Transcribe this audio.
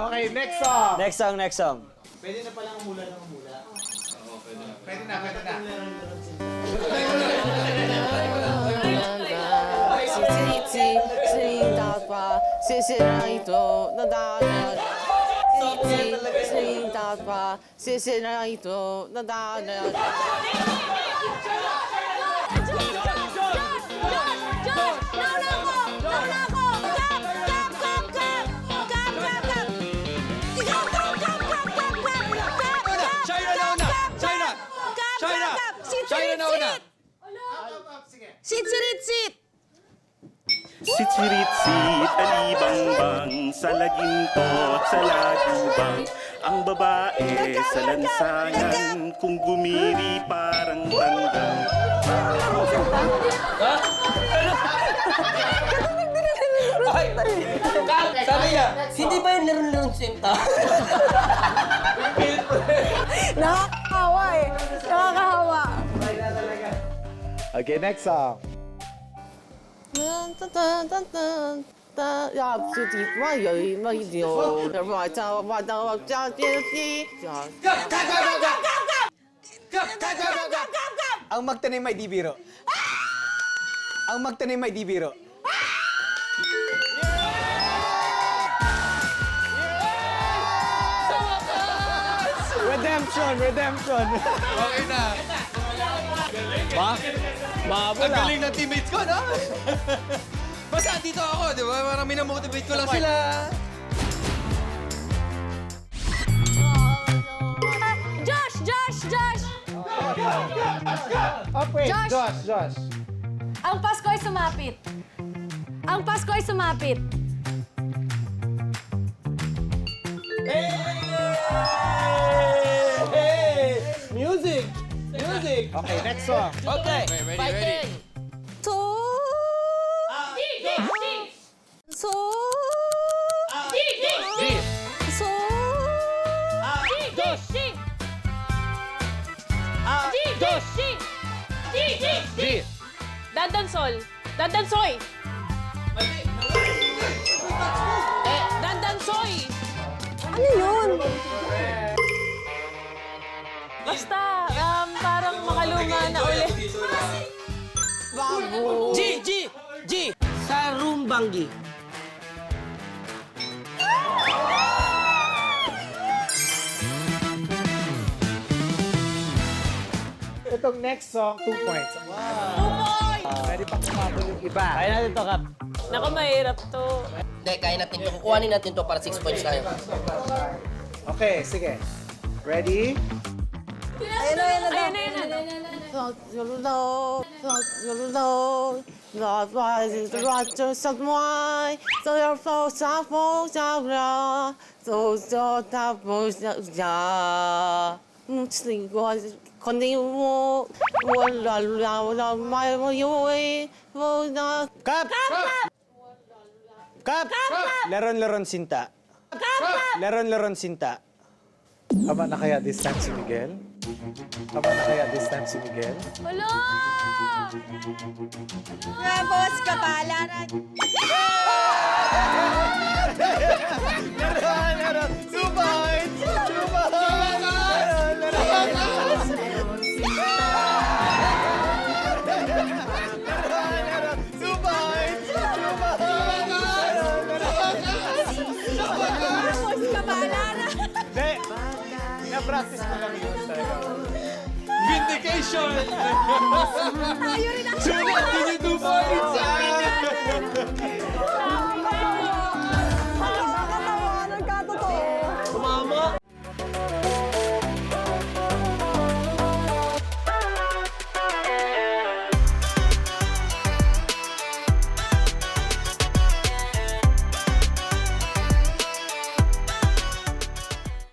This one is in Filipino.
Okay, next song. Next song, next song. Pwede na palang umula ng umula. Oo, pwede na. Pwede na, pwede na. 七七 China! China na una! Sit-sit-sit! Sitsiritsit, alibangbang, sa lagintot, sa lagubang, ang babae sa lansangan, kung gumiri parang tandang. Ha? Ay! Sabi niya, hindi ba yung larong-larong sa yung? Okay, next song. Der weiter, weiter, ja, ja, ja. Ang magtanim ay di biro. Ang magtanim ay di biro. Redemption, redemption. Okay na. Ba? Mahabol Ang galing ng teammates ko, no? Basta dito ako, di ba? Parang minamotivate ko lang sila. Josh! Josh! Josh! Oh, wait, Josh. Josh, Josh. Ang Pasko ay sumapit. Ang Pasko ay sumapit. Music! Okay, next song. Okay, ready, ready. Ah, so... Ah, so... Ah, so... Di. Dandansol. Dandansoy. Eh, dandansoy. Ano yun? Basta. Bago. G, G, G. Sa Rumbanggi. Itong next song, two points. Wow! Pwede pang kumabol yung iba. Kaya natin to, Kap. Naku, mahirap to. Hindi, kaya natin to. Kukuhanin natin to para 6 points tayo. Okay, sige. Ready? Ayun na, ayun na. Ayun na, ayun na. Saludo, saludo, la paz is the right to set my, so your folks are folks are bra, so so ta folks ja. Muslim was continue mo, wala la wala my way, wala. Kap! Kap! Laron-laron sinta. Laron-laron sinta. Tama na kaya time si Miguel? Tama na kaya this time si Miguel? Wala! Tapos kapalaran. Points! Two points! Laron, laron! Laron, two points! Two points! Laron, laron! Hindi. Na-practice ko lang yun Sure. Ayun na. Sure.